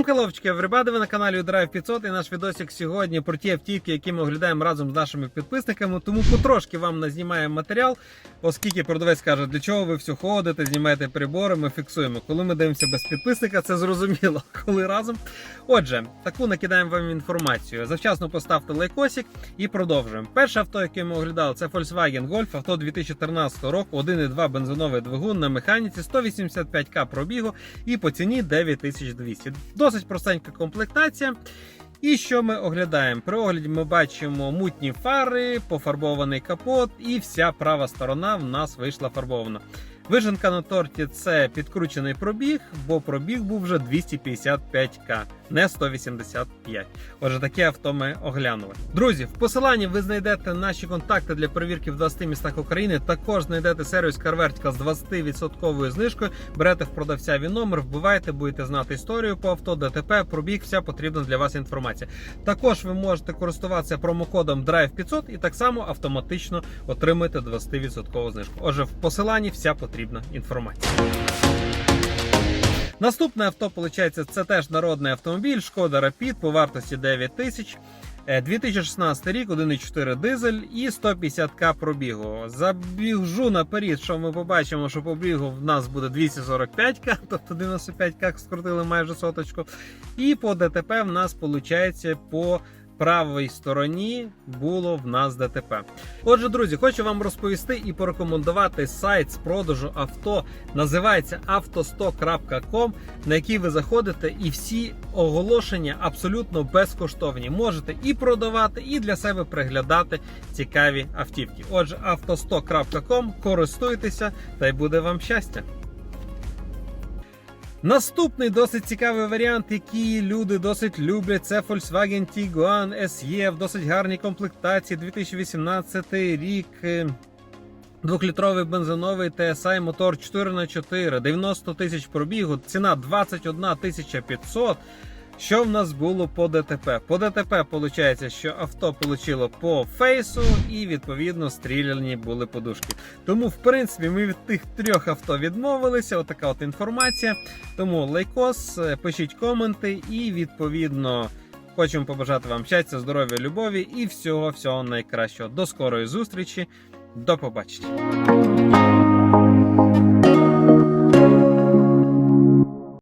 Всім хеловчики, everybody, ви на каналі Drive 500 і наш відосик сьогодні про ті автівки, які ми оглядаємо разом з нашими підписниками. Тому потрошки вам назнімаємо матеріал, оскільки продавець каже, для чого ви все ходите, знімаєте прибори, ми фіксуємо. Коли ми дивимося без підписника, це зрозуміло, коли разом. Отже, таку накидаємо вам інформацію. Завчасно поставте лайкосик і продовжуємо. Перше авто, яке ми оглядали, це Volkswagen Golf, авто 2014 року, 1,2 бензиновий двигун на механіці, 185к пробігу і по ціні 9200. Досить простенька комплектація. І що ми оглядаємо? При огляді ми бачимо мутні фари, пофарбований капот, і вся права сторона в нас вийшла фарбована. Виженка на торті це підкручений пробіг, бо пробіг був вже 255к, не 185. Отже, таке авто ми оглянули. Друзі, в посиланні ви знайдете наші контакти для перевірки в 20 містах України. Також знайдете сервіс CarVertical з 20% знижкою. Берете в продавця він номер, вбиваєте, будете знати історію по авто, ДТП, пробіг, вся потрібна для вас інформація. Також ви можете користуватися промокодом DRIVE500 і так само автоматично отримаєте 20% знижку. Отже, в посиланні вся потрібна інформація. Наступне авто, виходить, це теж народний автомобіль, шкода Rapid по вартості 9 тисяч. Е, 2016 рік, 1,4 дизель і 150к пробігу. Забіжу наперед, що ми побачимо, що пробігу в нас буде 245к, тобто 95к скрутили майже соточку. І по ДТП в нас виходить по правій стороні було в нас ДТП. Отже, друзі, хочу вам розповісти і порекомендувати сайт з продажу авто. Називається автostok.com, на який ви заходите, і всі оголошення абсолютно безкоштовні. Можете і продавати, і для себе приглядати цікаві автівки. Отже, автostok.com, користуйтеся та й буде вам щастя. Наступний досить цікавий варіант, який люди досить люблять, це Volkswagen Tiguan SE в досить гарній комплектації 2018 рік. Е, Двохлітровий бензиновий TSI мотор 4х4, 90 тисяч пробігу, ціна 21 тисяча 500. Що в нас було по ДТП? По ДТП виходить, що авто отримало по фейсу і відповідно стріляні були подушки. Тому, в принципі, ми від тих трьох авто відмовилися. Отака от інформація. Тому лайкос, е, пишіть коменти і відповідно. Хочемо побажати вам щастя, здоров'я, любові і всього всього найкращого. До скорої зустрічі. До побачення.